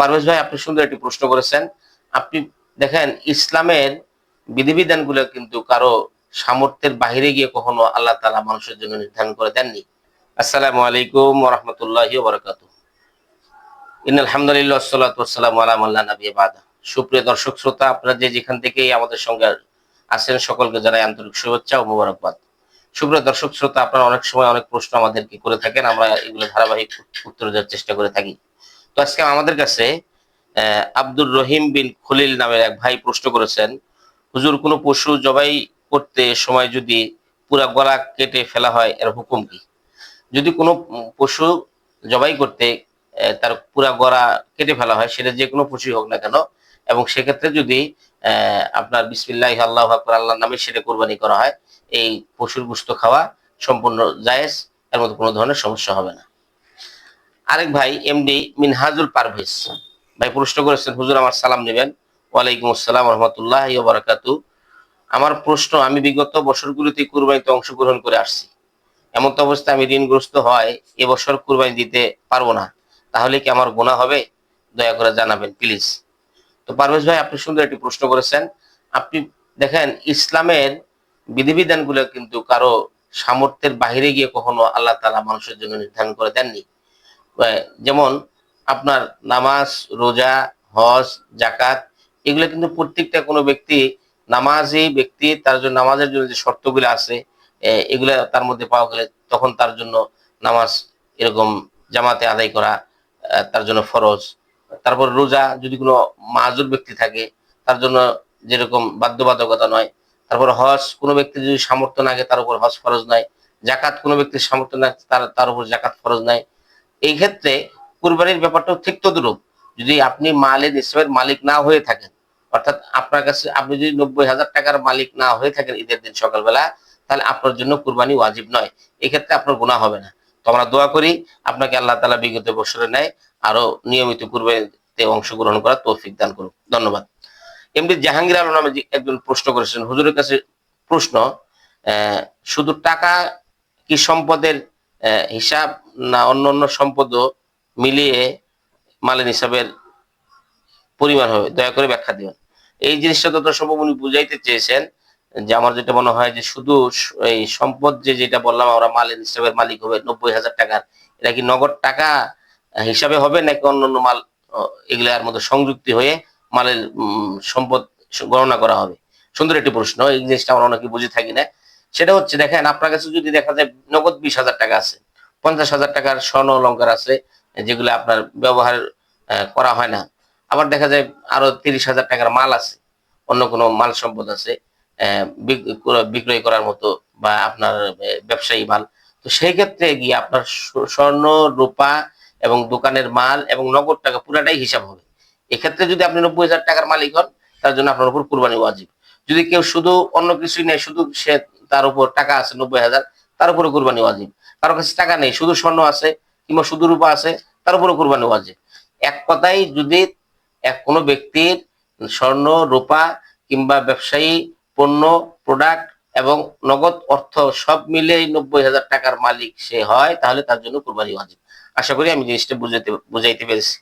পারভেজ ভাই, আপনি সুন্দর একটি প্রশ্ন করেছেন। আপনি দেখেন, ইসলামের বিধিবিধানগুলো কিন্তু কারও সামর্থ্যের বাইরে গিয়ে কখনো আল্লাহ তালা মানুষের জন্য নির্ধারণ করে দেননি। আসসালামু আলাইকুম রহমতুল্লাহি সুপ্রিয় দর্শক শ্রোতা, আপনারা যে যেখান থেকেই আমাদের সঙ্গে আছেন, সকলকে জানাই আন্তরিক শুভেচ্ছা ও মোবারকবাদ। সুপ্রিয় দর্শক শ্রোতা, আপনারা অনেক সময় অনেক প্রশ্ন আমাদেরকে করে থাকেন, আমরা এগুলো ধারাবাহিক উত্তর দেওয়ার চেষ্টা করে থাকি। তো আজকে আমাদের কাছে আব্দুর রহিম বিন খলিল নামের এক ভাই প্রশ্ন করেছেন, হুজুর, কোনো পশু জবাই করতে সময় যদি পুরা গলা কেটে ফেলা হয়, এর হুকুম কি? যদি কোনো পশু জবাই করতে তার পুরা গলা কেটে ফেলা হয়, সেটা যে কোনো পশুই হোক না কেন, এবং সেক্ষেত্রে যদি আপনার বিসমিল্লাহ, আল্লাহ আকবর আল্লাহ নামে সেটা কোরবানি করা হয়, এই পশুর গুস্ত খাওয়া সম্পূর্ণ জায়েজ, এর মধ্যে কোনো ধরনের সমস্যা হবে না। আরেক ভাই এমডি মিনহাজুল পারভেজ। ভাই, প্রশ্ন করেছেন, হুজুর, আমার সালাম নেবেন? ওয়ালাইকুম আসসালাম রহমতুল্লাহ বারাকাতু আমার প্রশ্ন, আমি বিগত বছরগুলোতে কুরবানিতে অংশগ্রহণ করে আসছি। এমন তো অবস্থায় আমি ঋণগ্রস্ত হয় এবছর কুরবানি দিতে পারব না। তাহলে কি আমার গুণা হবে? দয়া করে জানাবেন, প্লিজ। তো পারভেজ ভাই, আপনি সুন্দর একটি প্রশ্ন করেছেন। আপনি দেখেন, ইসলামের বিধিবিধানগুলো কিন্তু কারও সামর্থ্যের বাইরে গিয়ে কখনো আল্লাহ তালা মানুষের জন্য নির্ধারণ করে দেননি। যেমন আপনার নামাজ, রোজা, হজ জাকাত এগুলো কিন্তু প্রত্যেকটা কোনো ব্যক্তি নামাজি ব্যক্তি তার জন্য নামাজের জন্য যে শর্তগুলো আছে এগুলা তার মধ্যে পাওয়া গেলে তখন তার জন্য নামাজ এরকম জামাতে আদায় করা তার জন্য ফরজ। তারপর রোজা যদি কোনো মাজুর ব্যক্তি থাকে, তার জন্য যেরকম বাধ্যবাধকতা নয়। তারপর হজ, কোনো ব্যক্তি যদি সামর্থ্য না তার উপর হজ ফরজ নাই জাকাত কোনো ব্যক্তির সামর্থ্য না তার তার উপর জাকাত ফরজ নাই এই ক্ষেত্রে কুরবানির ব্যাপারটাও ঠিক তদ্রুপ। যদি আপনি মালের নিসবের মালিক না হয়ে থাকেন, অর্থাৎ আপনার কাছে আপনি যদি নব্বই হাজার টাকার মালিক না হয়ে থাকেন ঈদের দিন সকালবেলা, তাহলে আপনার জন্য কুরবানি ওয়াজিব নয়। এক্ষেত্রে আপনার গুণা হবে না। তো আমরা দোয়া করি, আপনাকে আল্লাহ তালা বিগত বছরে নেয় আরও নিয়মিত কুরবানিতে অংশগ্রহণ করার তৌফিক দান করুক। ধন্যবাদ। এমনি জাহাঙ্গীর আলম নামে একজন প্রশ্ন করেছেন, হুজুরের কাছে প্রশ্ন শুধু টাকা কি সম্পদের হিসাব না অন্য অন্য সম্পদও মিলিয়ে মালের হিসাবের পরিমাণ হবে। দয়া করে ব্যাখ্যা দিবেন। এই জিনিসটা তত সম্ভব উনি বুঝাইতে চেয়েছেন যে আমার যেটা মনে হয় যে শুধু এই সম্পদ যে যেটা বললাম, আমরা মালের হিসাবের মালিক হবে নব্বই হাজার টাকার, এটা কি নগদ টাকা হিসাবে হবে নাকি অন্য অন্য মাল এগুলার মতো সংযুক্তি হয়ে মালের সম্পদ গণনা করা হবে? সুন্দর একটি প্রশ্ন। এই জিনিসটা আমরা অনেকে বুঝে থাকি না। সেটা হচ্ছে, দেখেন, আপনার কাছে যদি দেখা যায় নগদ বিশ হাজার টাকা আছে, পঞ্চাশ হাজার টাকার স্বর্ণ অলঙ্কার আছে, যেগুলো আপনার ব্যবহার করা হয় না। আবার দেখা যায় আরও তিরিশ হাজার টাকার মাল আছে, অন্য কোনো মাল সম্পদ আছে বিক্রয় করার মতো বা আপনার ব্যবসায়ী মাল। তো সেই ক্ষেত্রে গিয়ে আপনার স্বর্ণ, রূপা এবং দোকানের মাল এবং নগদ টাকা পুরাটাই হিসাব হবে। এক্ষেত্রে যদি আপনি নব্বই হাজার টাকার মালিক হন, তার জন্য আপনার উপর কুরবানি ওয়াজিব। যদি কেউ শুধু অন্য কিছুই নেই শুধু সে তার উপর টাকা আছে নব্বই হাজার, তার উপরে কুরবানি ওয়াজিব। কারও কাছে টাকা নেই, শুধু স্বর্ণ আছে কিংবা শুধু রূপা আছে, তার উপরে কুরবানি ওয়াজিব। এক কথায় যদি এক কোনো ব্যক্তির স্বর্ণ, রূপা কিংবা ব্যবসায়ী, পণ্য প্রোডাক্ট এবং নগদ অর্থ সব মিলে নব্বই হাজার টাকার মালিক সে হয়, তাহলে তার জন্য কুরবানি ওয়াজিব। আশা করি আমি জিনিসটা বুঝাইতে বুঝাইতে পেরেছি।